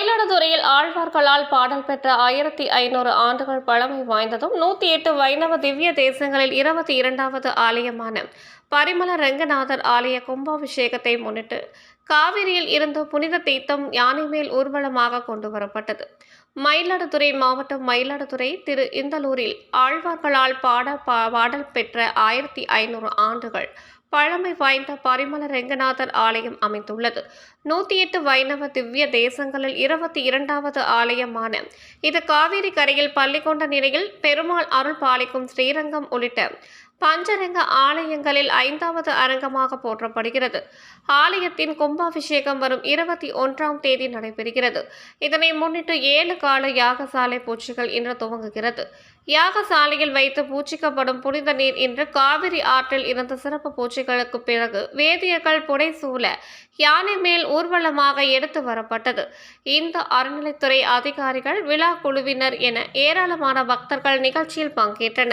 மயிலாடுதுறையில் ஆழ்வார்களால் பாடல் பெற்ற ஆயிரத்தி ஐநூறு ஆண்டுகள் பழமை வாய்ந்ததும் நூற்றி எட்டு வைணவ திவ்ய தேசங்களில் இருபத்தி இரண்டாவது ஆலயமான பரிமள ரங்கநாதர் ஆலய கும்பாபிஷேகத்தை முன்னிட்டு காவிரியில் இருந்த புனித தீர்த்தம் யானை மேல் ஊர்வலமாக கொண்டு வரப்பட்டது. மயிலாடுதுறை மாவட்டம் மயிலாடுதுறை திரு இந்தலூரில் ஆழ்வார்களால் பாட பா- பாடல் பெற்ற ஆயிரத்தி ஐநூறு ஆண்டுகள் பழமை வாய்ந்த பரிமள ரெங்கநாதர் ஆலயம் அமைந்துள்ளது. நூற்றி எட்டு வைணவ திவ்ய தேசங்களில் இருபத்தி இரண்டாவது ஆலயமான இது காவிரி கரையில் பள்ளி கொண்ட நிலையில் பெருமாள் அருள் பாலிக்கும் ஸ்ரீரங்கம் உள்ளிட்ட பஞ்சரங்க ஆலயங்களில் ஐந்தாவது அரங்கமாக போற்றப்படுகிறது. ஆலயத்தின் கும்பாபிஷேகம் வரும் இருபத்தி ஒன்றாம் தேதி நடைபெறுகிறது. இதனை முன்னிட்டு ஏழு கால யாகசாலை பூச்சிகள் இன்று துவங்குகிறது. யாகசாலையில் வைத்து பூச்சிக்கப்படும் புனித நீர் இன்று காவிரி ஆற்றில் இருந்த சிறப்பு பூச்சிகளுக்கு பிறகு வேதியர்கள் புடைசூழ யானை மேல் ஊர்வலமாக எடுத்து வரப்பட்டது. இந்த அறநிலைத்துறை அதிகாரிகள் விழா குழுவினர் என ஏராளமான பக்தர்கள் நிகழ்ச்சியில் பங்கேற்றனர்.